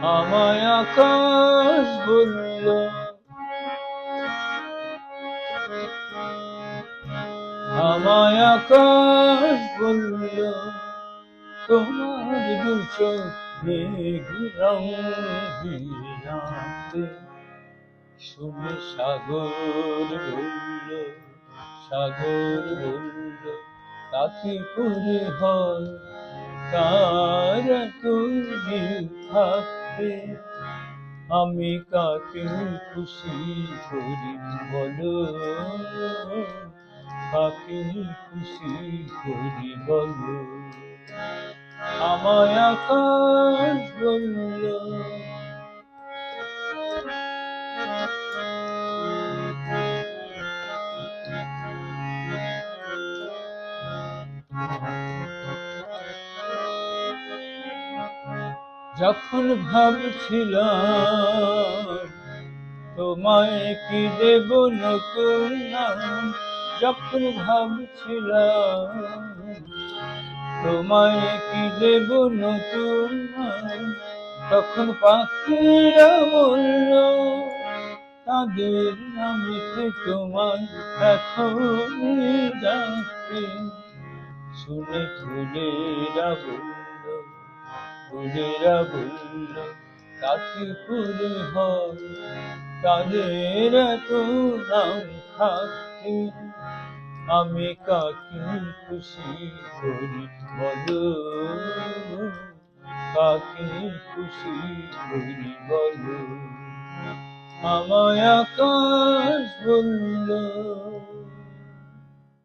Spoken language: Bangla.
আমায় আকাশ বলল, আমায় আকাশ বলল, তোমার দু চোখে রঙিনাতে শুনে সাগর বলল সাগর বলল তাকে করে হয়? তার তুমি থাকতে আমি কাকে খুশি করি বলো? কাকে খুশি করি বলো? আমায় আকাশ বলল যখন ভাবছিলাম, তোমায় কি দেব নতুন নাম? যখন ভাবছিলাম, তোমায় কি দেব নতুন নাম? তখন পাখিরা বলল তাদের নামেতে তোমায় এখন শুনে ফুলেরা বলল ফুলেরা বলল তাকে ফুলে হয় তাদের এত নাম থাকতে আমি কাকে খুশি করি, বলো কাকে খুশি করি, বলো। আমায় আকাশ বলল